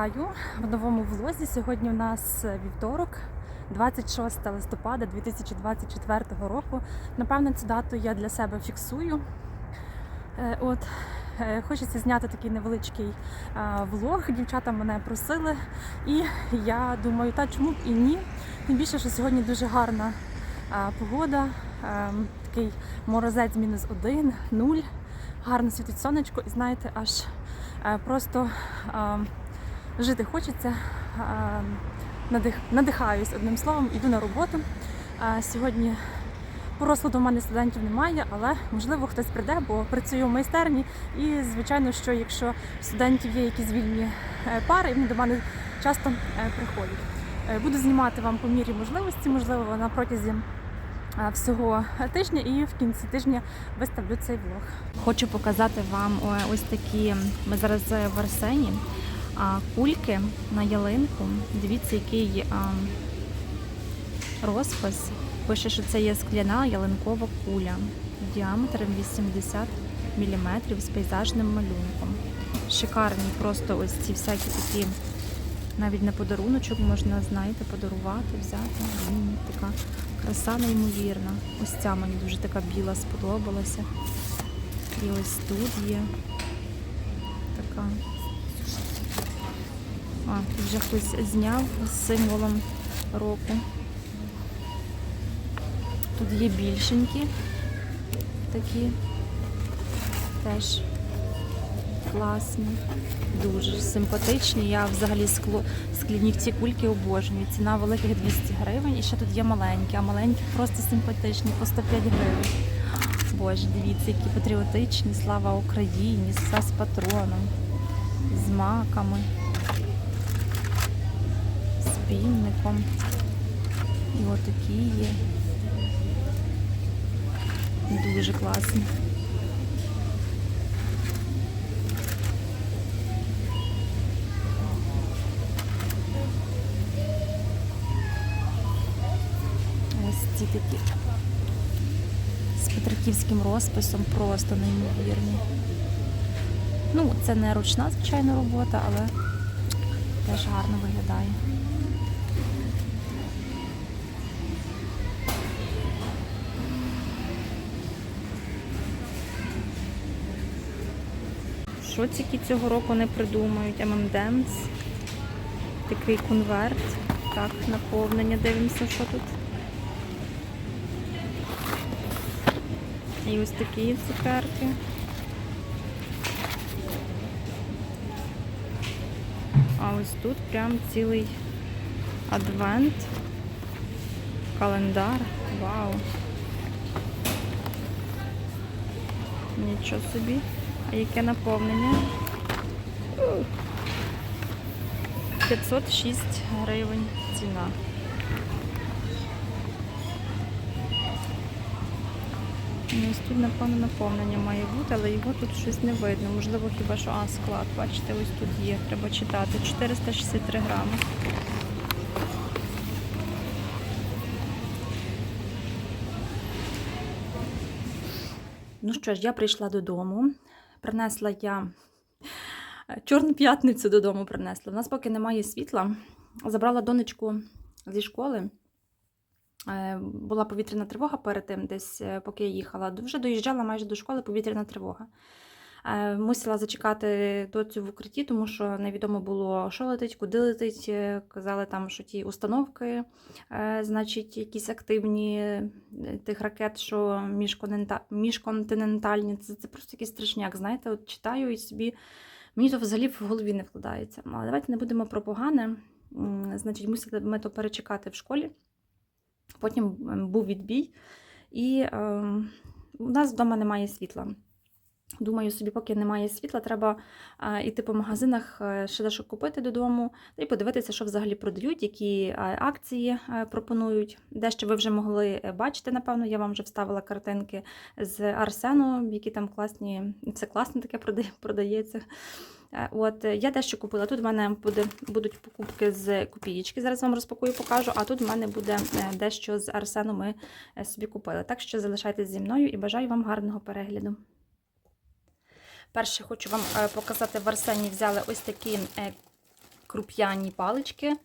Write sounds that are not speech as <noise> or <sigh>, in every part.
Вітаю в новому влозі. Сьогодні у нас вівторок, 26 листопада 2024 року. Напевно, цю дату я для себе фіксую. Е, От е, хочеться зняти такий невеличкий влог. Дівчата мене просили, і я думаю, та чому б і ні. Тим більше, що сьогодні дуже гарна погода, такий морозець мінус один, нуль. Гарно світить сонечко, і знаєте, аж е, просто жити хочеться. Е, надих, надихаюсь одним словом, іду на роботу. Е, Сьогодні по в мене студентів немає, але можливо хтось прийде, бо працюю в майстерні. І звичайно, що якщо студентів є якісь вільні е, пари, вони до мене часто приходять. Буду знімати вам по мірі можливості, можливо, на протязі всього тижня і в кінці тижня виставлю цей влог. Хочу показати вам ось такі. Ми зараз в Арсені. Кульки на ялинку. Дивіться, який розпис. Пише, що це є скляна ялинкова куля діаметром 80 мм з пейзажним малюнком. Шикарні просто ось ці всякі такі, навіть на подаруночок можна, знаєте, подарувати, взяти. М, Така краса неймовірна. Ось ця мені дуже така біла сподобалася. І ось тут є така. А, тут вже хтось зняв з символом року. Тут є більшенькі такі. Теж класні, дуже симпатичні. Я взагалі скло, скляні ці кульки обожнюю. Ціна великих 200 гривень. І ще тут є маленькі, а маленькі просто симпатичні, по 105 гривень. Боже, дивіться, які патріотичні, слава Україні, все з патроном, з маками з півником. І отакі є. Дуже класні. Ось ці такі з петриківським розписом просто неймовірні. Ну, це не ручна, звичайно, робота, але теж гарно виглядає. Що тільки цього року не придумають? ММДМС. Такий конверт. Так, наповнення. Дивимося, що тут. І ось такі цукерки. А ось тут прям цілий адвент, календар. Вау. Нічого собі. А яке наповнення? 506 гривень ціна. Ну, Ось тут, напевно, наповнення має бути, але його тут щось не видно. Можливо, хіба що а, склад. Бачите, ось тут є. Треба читати. 463 грами. Ну що ж, я прийшла додому. Принесла я е, Чорну п'ятницю додому принесла. У нас поки немає світла. Забрала донечку зі школи. Е, Була повітряна тривога перед тим, десь е, поки я їхала. Вже доїжджала майже до школи повітряна тривога. Е, Мусила зачекати доцю в укритті, тому що невідомо було, що летить, куди летить. Е, Казали там, що ті установки, е, значить, якісь активні тих ракет, що міжконтинентальні. Це, це просто якийсь страшняк. Знаєте, от читаю і собі. Мені то взагалі в голові не вкладається. Але давайте не будемо про погане. Значить, мусили ми то перечекати в школі. Потім був відбій, і е, у нас вдома немає світла. Думаю, собі, поки немає світла, треба йти по магазинах, е, ще дещо купити додому й подивитися, що взагалі продають, які акції е, пропонують. Дещо ви вже могли е, бачити, напевно, я вам вже вставила картинки з Арсену, які там класні, це класно таке продається. От я дещо купила. Тут в мене буде, будуть покупки з копієчки. Зараз вам розпакую, покажу. А тут в мене буде дещо з Арсену. Ми собі купили. Так що залишайтесь зі мною і бажаю вам гарного перегляду. Перше хочу вам е, показати в Арсені взяли ось такі е, круп'яні палички,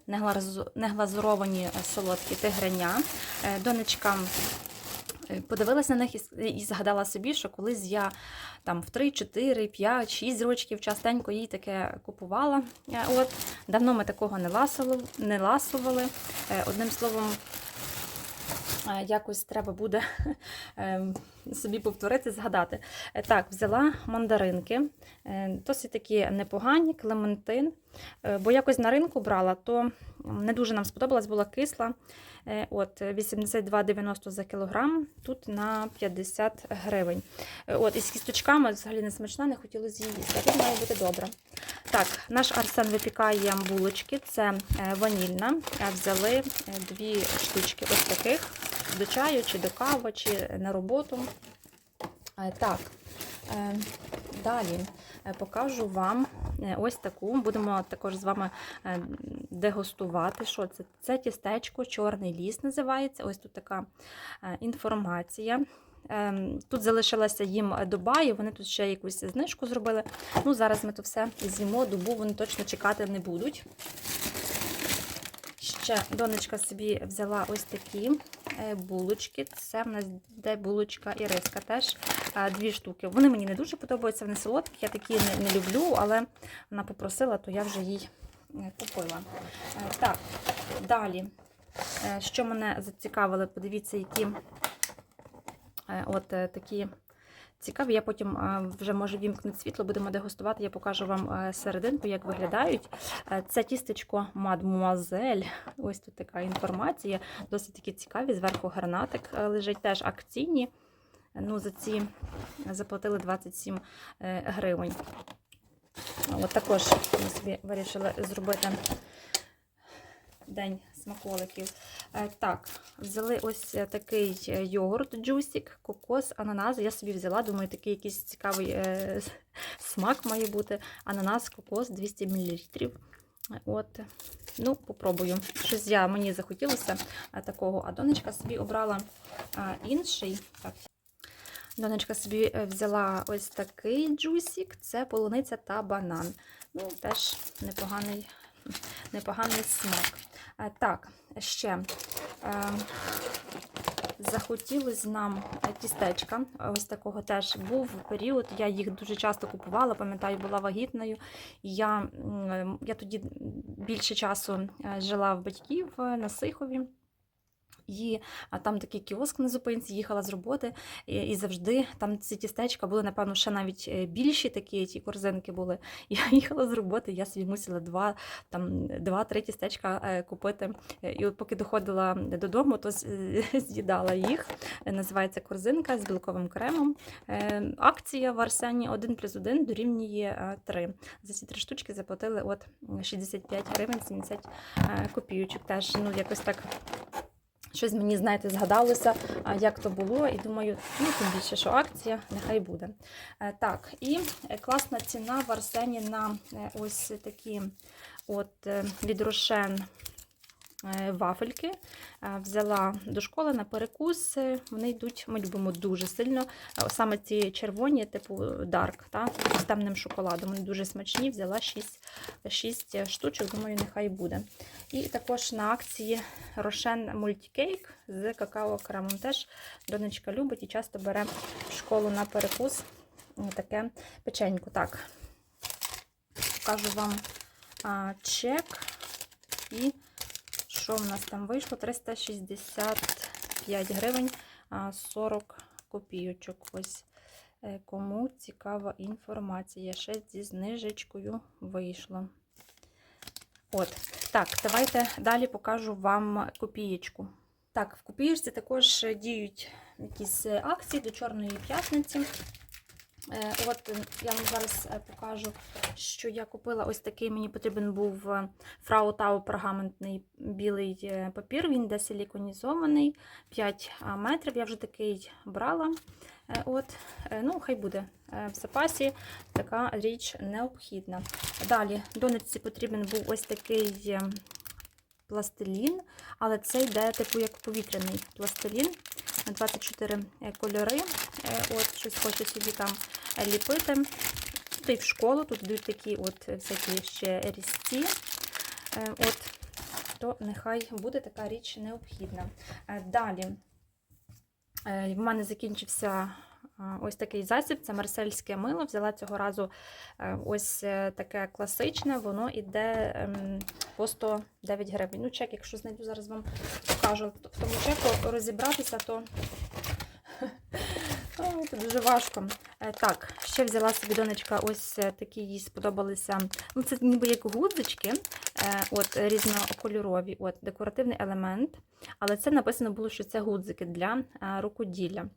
неглазуровані е, солодкі тигреня. Е, Донечка подивилась на них і, згадала собі, що колись я там в 3, 4, 5, 6 років частенько їй таке купувала. От. Давно ми такого не ласували. Одним словом, якось треба буде <laughs> ем, собі повторити, згадати. Е, Так, взяла мандаринки, е, досить такі непогані, клементин. Е, Бо якось на ринку брала, то не дуже нам сподобалась, була кисла. Е, От 82,90 за кілограм, тут на 50 гривень. Е, От, із кісточками взагалі не смачна, не хотілося її їсти. Тут має бути добре. Так, наш Арсен випікає булочки, це е, ванільна. Е, Взяли е, дві штучки ось таких до чаю, чи до кави, чи на роботу. Е, Так, е, далі е, покажу вам ось таку. Будемо також з вами дегустувати. Що це? Це тістечко, чорний ліс називається. Ось тут така інформація. Тут залишилася їм доба, і вони тут ще якусь знижку зробили. Ну, зараз ми то все з'їмо, добу вони точно чекати не будуть. Ще донечка собі взяла ось такі е, булочки. Це в нас де булочка і риска теж е, дві штуки. Вони мені не дуже подобаються, вони солодкі, я такі не, не люблю, але вона попросила, то я вже їй е, купила. Так, далі, що мене зацікавило, подивіться, які от такі. Цікаві, я потім е, вже може вімкнути світло, будемо дегустувати. Я покажу вам е, серединку, як виглядають. Е, Це тістечко Мадмуазель. Ось тут така інформація. Досить такі цікаві. Зверху гранатик лежить теж акційні. Ну, за ці заплатили 27 е, гривень. От також ми собі вирішили зробити день смаколиків. Е, Так, взяли ось такий е, йогурт, джусік, кокос, ананас. Я собі взяла, думаю, такий якийсь цікавий е, смак має бути. Ананас, кокос 200 мл. От, ну, попробую. Щось я мені захотілося такого, а донечка собі обрала інший. Так. Донечка собі взяла ось такий джусік, це полуниця та банан. Ну, теж непоганий, непоганий смак. Е, Так, ще е, захотілося нам е, тістечка. Ось такого теж був період. Я їх дуже часто купувала, пам'ятаю, була вагітною. Я, я тоді більше часу жила в батьків на Сихові. І там такий кіоск на зупинці, їхала з роботи, і, завжди там ці тістечка були, напевно, ще навіть е, більші такі ті корзинки були. <laughs> Я їхала з роботи, я собі мусила два, там, два-три тістечка е, купити. Е, І от поки доходила додому, то <laughs> з'їдала їх. Називається корзинка з білковим кремом. Акція в Арсені 1 плюс 1 дорівнює 3. За ці три штучки заплатили от 65 гривень 70 е, копійочок. Теж ну, якось так. Щось мені, знаєте, згадалося, як то було, і думаю, ну, тим більше, що акція, нехай буде. Е, Так, і е, класна ціна в Арсені на е, ось такі от від Рошен е, вафельки. Е, Взяла до школи на перекус. Е, Вони йдуть, ми любимо дуже сильно. Е, Саме ці червоні, типу Dark, та, з темним шоколадом. Вони дуже смачні. Взяла 6, 6 штучок, думаю, нехай буде. І також на акції Рошен мультикейк з какао-кремом. Теж донечка любить і часто бере в школу на перекус таке печеньку. Так, покажу вам чек. І що в нас там вийшло? 365 гривень 40 копійочок. Ось е, кому цікава інформація. Ще зі знижечкою вийшло. От, так, давайте далі покажу вам копієчку. Так, в копієчці також діють якісь акції до Чорної п'ятниці. Е, От е, я вам зараз е, покажу, що я купила ось такий. Мені потрібен був Фрау Тау пергаментний білий папір. Він де силіконізований 5 метрів. Я вже такий брала. От, ну, хай буде в запасі. Така річ необхідна. Далі донечці потрібен був ось такий пластилін, але це йде типу як повітряний пластилін. 24 кольори. Е, От щось хочу собі там ліпити. Тут і в школу, тут йдуть такі от всякі ще різці. Е, От, то нехай буде така річ необхідна. Е, Далі е, в мене закінчився ось такий засіб, це марсельське мило. Взяла цього разу е, ось е, таке класичне, воно іде ем, по 109 гривень. Ну, чек, якщо знайду, зараз вам покажу. В тому чеку розібратися, то Ой, <laughs> це дуже важко. Е, Так, ще взяла собі донечка, ось такі їй сподобалися. Ну, це ніби як гудзички, от різнокольорові, от декоративний елемент. Але це написано було, що це гудзики для рукоділля.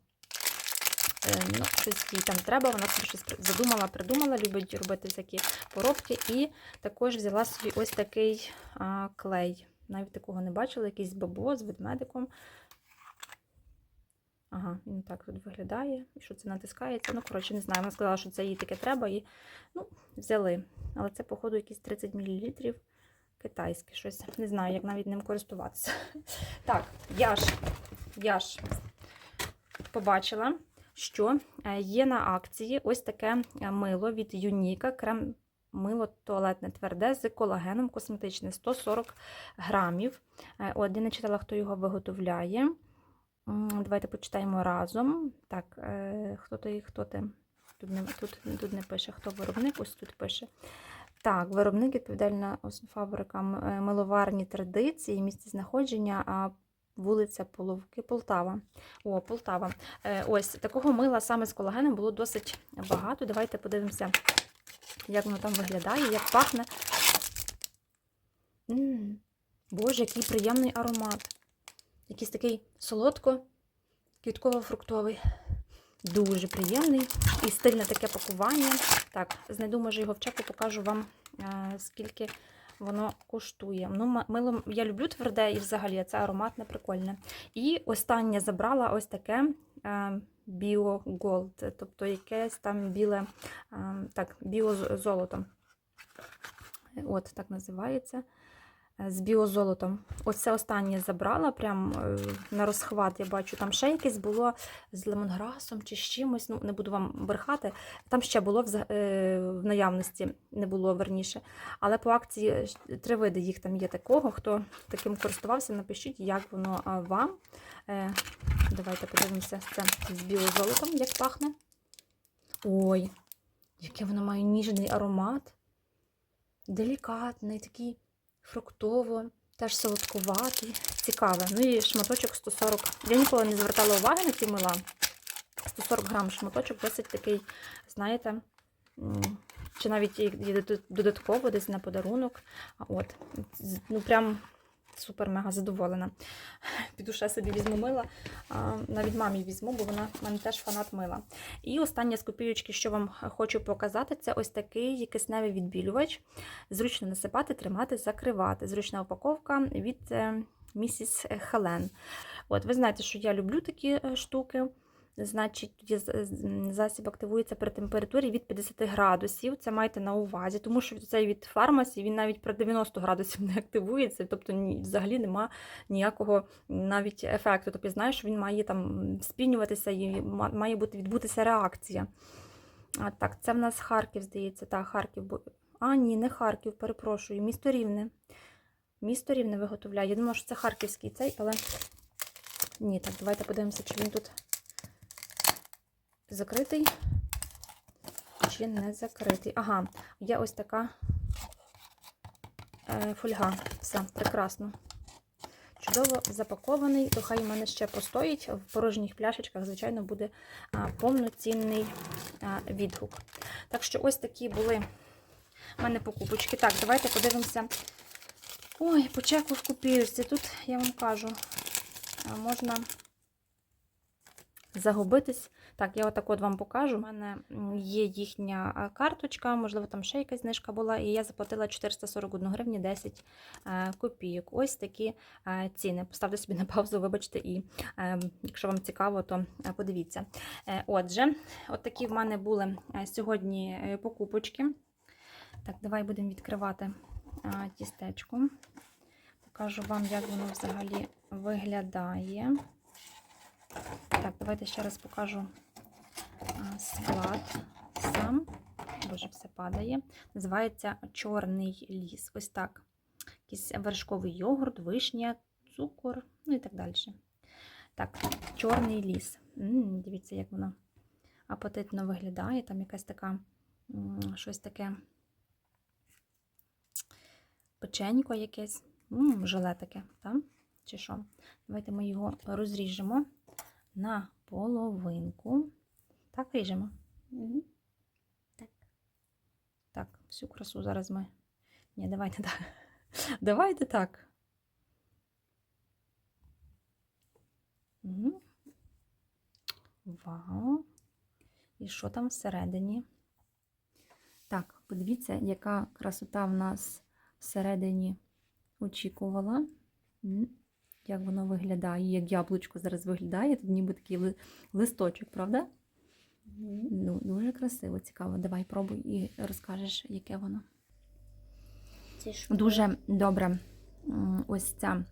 Ну, щось їй там треба, вона собі щось задумала, придумала, любить робити всякі поробки. І також взяла собі ось такий а, клей. Навіть такого не бачила, якийсь бабо з ведмедиком. Ага, він так тут виглядає. І що це натискається? Ну, коротше, не знаю. Вона сказала, що це їй таке треба, і ну, взяли. Але це, походу, якісь 30 мл китайське. Щось не знаю, як навіть ним користуватися. <laughs> Так, я ж, я ж побачила, що е, є на акції ось таке е, мило від Юніка, крем мило туалетне тверде з колагеном косметичне 140 грамів. Е, От, я не читала, хто його виготовляє. Давайте почитаємо разом. Так, хто ти, хто ти? Тут не, тут, тут не пише, хто виробник, ось тут пише. Так, виробник відповідальна фабрика миловарні традиції, місце знаходження, вулиця Половки, Полтава. О, Полтава. Е, Ось такого мила саме з колагеном було досить багато. Давайте подивимося, як воно там виглядає, як пахне. м Боже, який приємний аромат. Якийсь такий солодко-квітково-фруктовий. Дуже приємний і стильне таке пакування. Так, знайду, може, його в чеку, покажу вам, е, скільки воно коштує. Ну, мило я люблю тверде і взагалі це ароматне, прикольне. І останнє забрала ось таке е, Bio Gold, тобто якесь там біле, е, так, біозолото. От так називається. З біозолотом. Оце останнє забрала, прям е, на розхват я бачу. Там ще якесь було з лемонграсом чи з чимось. Ну, не буду вам брехати. Там ще було е, в наявності, не було верніше. Але по акції е, три види їх там є такого. Хто таким користувався, напишіть, як воно вам. Давайте подивимося це з біозолотом, як пахне. Ой, яке воно має ніжний аромат. Делікатний, такий фруктово, теж солодкуватий, цікаве. Ну і шматочок 140. Я ніколи не звертала уваги на ці мила. 140 грам шматочок досить такий, знаєте, чи навіть додатково десь на подарунок. От, ну прям супер-мега задоволена. Піду ще собі візьму мила. Навіть мамі візьму, бо вона в мене теж фанат мила. І остання з копійочки, що вам хочу показати, це ось такий кисневий відбілювач. Зручно насипати, тримати, закривати. Зручна упаковка від е, місіс Хелен. От, ви знаєте, що я люблю такі е, штуки. Значить, тоді засіб активується при температурі від 50 градусів. Це майте на увазі, тому що цей від фармасі він навіть при 90 градусів <laughs> не активується, тобто взагалі нема ніякого навіть ефекту. Тобто знаю, що він має там спінюватися і має бути відбутися реакція. А, так, це в нас Харків, здається. Так, Харків. А, ні, не Харків, перепрошую, місто Рівне. Місто Рівне виготовляє. Я думала, що це харківський цей, але ні, так, давайте подивимося, чи він тут закритий, чи не закритий. Ага, є ось така е, фольга. Все, прекрасно. Чудово запакований, то хай в мене ще постоїть. В порожніх пляшечках, звичайно, буде повноцінний відгук. Так що ось такі були в мене покупочки. Так, давайте подивимося. Ой, по чеку в купюрці. Тут я вам кажу, можна загубитись. Так, я отак от вам покажу. У мене є їхня карточка, можливо, там ще якась знижка була, і я заплатила 441 гривні 10 е, копійок. Ось такі е, ціни. Поставте собі на паузу, вибачте, і е, якщо вам цікаво, то е, подивіться. Отже, от такі в мене були сьогодні покупочки. Так, давай будемо відкривати тістечко. Покажу вам, як воно взагалі виглядає. Так, давайте ще раз покажу склад сам. Боже, все падає. Називається Чорний ліс. Ось так. якийсь вершковий йогурт, вишня, цукор, ну і так далі. Так, чорний ліс. м дивіться, як воно апетитно виглядає. Там якась така м, щось таке печенько якесь, м желе таке, так? Чи що? Давайте ми його розріжемо на половинку. Так, ріжемо. Мгм. Так, всю красу зараз ми. Ні, давайте так. <laughs> Давайте так. Вау. І що там всередині? Так, подивіться, яка красота в нас всередині очікувала. Як воно виглядає, як яблучко зараз виглядає. Тут ніби такий листочок, правда? Ну, дуже красиво, цікаво. Давай пробуй і розкажеш, яке воно. Це? Дуже добре. Ось ця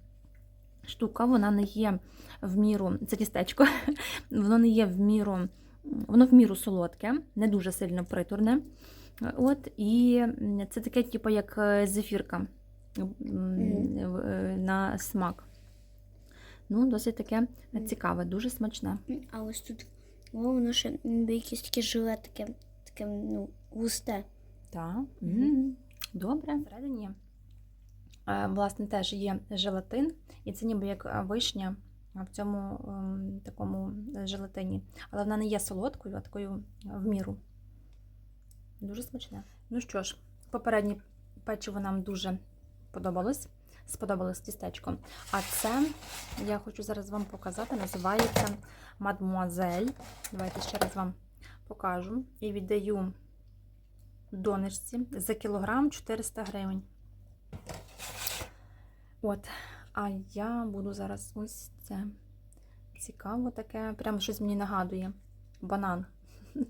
штука, вона не є в міру, це тістечко, <laughs> воно не є в міру, воно в міру солодке, не дуже сильно приторне. От, і це таке, типу, як е, зефірка е, на смак. Ну, досить таке цікаве, дуже смачне. А ось тут о, воно ще ніби якесь таке желе, таке, таке ну, густе. Так. Мгм. Добре. Всередині, е, власне, теж є желатин, і це ніби як е, вишня в цьому ем, такому желатині. Але вона не є солодкою, а такою е, в міру. Дуже смачне. Ну що ж, попереднє печиво нам дуже подобалось. Сподобалось тістечко. А це я хочу зараз вам показати. Називається Мадмуазель. Давайте ще раз вам покажу. І віддаю донечці за кілограм 400 гривень. От. А я буду зараз ось це. Цікаво таке. Прямо щось мені нагадує. Банан. <laughs>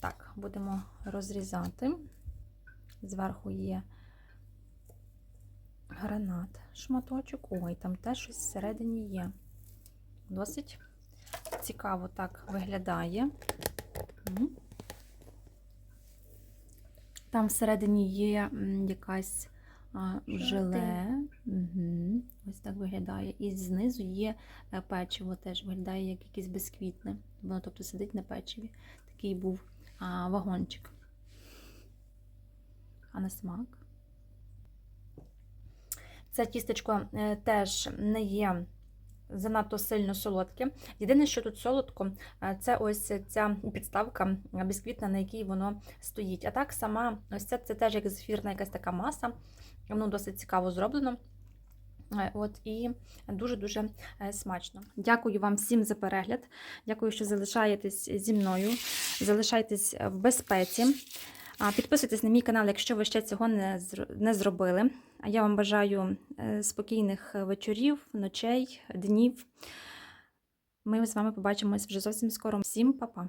Так, будемо розрізати. Зверху є гранат, шматочок. Ой, там теж щось всередині є. Досить цікаво так виглядає. Там всередині є якась а, желе. Угу. Ось так виглядає. І знизу є е, печиво, теж виглядає як якесь безквітне. Воно тобто сидить на печиві. Такий був а, вагончик. А на смак. Це тістечко е, теж не є занадто сильно солодке. Єдине, що тут солодко, е, це ось ця підставка е, бісквітна, на якій воно стоїть. А так сама, ось це, це теж як зефірна якась така маса. Воно досить цікаво зроблено. От і дуже-дуже смачно. Дякую вам всім за перегляд. Дякую, що залишаєтесь зі мною. Залишайтесь в безпеці. Підписуйтесь на мій канал, якщо ви ще цього не зробили. А я вам бажаю е, спокійних вечорів, ночей, днів. Ми з вами побачимось вже зовсім скоро. Всім па-па!